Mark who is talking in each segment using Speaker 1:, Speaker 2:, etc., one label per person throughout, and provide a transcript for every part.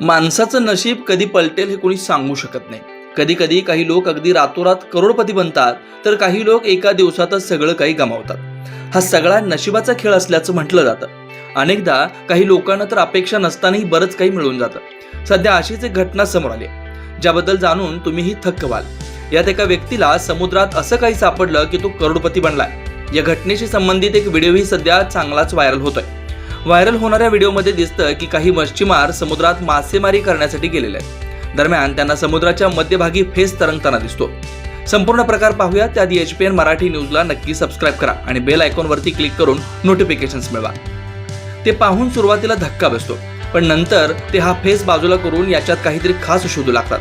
Speaker 1: माणसाचं नशीब कधी पलटेल हे कोणी सांगू शकत नाही. कधी कधी काही लोक अगदी रातोरात करोडपती बनतात तर काही लोक एका दिवसातच सगळं काही गमावतात. हा सगळा नशिबाचा खेळ असल्याचं म्हटलं जातं. अनेकदा काही लोकांना तर अपेक्षा नसतानाही बरंच काही मिळून जातं. सध्या अशीच एक घटना समोर आली ज्याबद्दल जाणून तुम्हीही थक्क व्हाल. यात एका व्यक्तीला समुद्रात असं काही सापडलं की तो करोडपती बनलाय. या घटनेशी संबंधित एक व्हिडिओही सध्या चांगलाच व्हायरल होतोय. व्हायरल होणाऱ्या व्हिडिओमध्ये दिसतं की काही मच्छीमार समुद्रात मासेमारी करण्यासाठी गेलेले आहेत. दरम्यान त्यांना समुद्राच्या मध्यभागी फेस तरंगताना दिसतो. संपूर्ण प्रकार पाहूया. त्याआधी एच पी एन मराठी न्यूजला नक्की सबस्क्राईब करा आणि बेल आयकॉनवरती क्लिक करून नोटिफिकेशन्स मिळवा. ते पाहून सुरुवातीला धक्का बसतो पण नंतर ते हा फेस बाजूला करून याच्यात काहीतरी खास शोधू लागतात.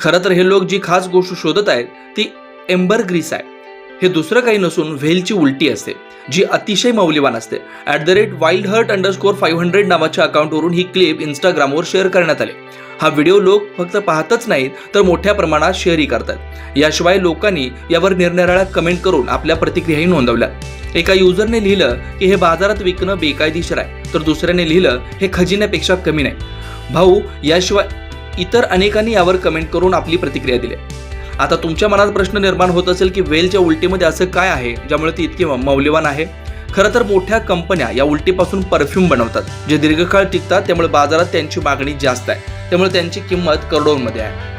Speaker 1: खरं तर हे लोक जी खास गोष्ट शोधत आहेत ती एम्बर ग्रीस आहे. हे दुसरं काही नसून व्हेलची उलटी असते जी अतिशय मौल्यवान असते. At the rate wild heart underscore five hundred नावाच्या अकाउंटवरून ही क्लिप इंस्टाग्रामवर शेअर करण्यात आली. हा व्हिडिओ लोक फक्त पाहतच नाहीत तर मोठ्या प्रमाणात शेअरही करतात. याशिवाय लोकांनी यावर निरनिराळ्या कमेंट करून आपल्या प्रतिक्रियाही नोंदवल्या. एका युजरने लिहिलं की हे बाजारात विकणं बेकायदेशीर आहे तर दुसऱ्याने लिहिलं हे खजिन्यापेक्षा कमी नाही. भाऊ याशिवाय इतर अनेकांनी यावर कमेंट करून आपली प्रतिक्रिया दिली. आता तुमच्या मनात प्रश्न निर्माण होत असेल की वेलच्या उलटीमध्ये असं काय आहे ज्यामुळे ती इतकी मौल्यवान आहे? खरं तर मोठ्या कंपन्या या उलटीपासून परफ्यूम बनवतात जे दीर्घकाळ टिकतात त्यामुळे बाजारात त्यांची मागणी जास्त आहे. त्यामुळे त्यांची किंमत करोडोंमध्ये आहे.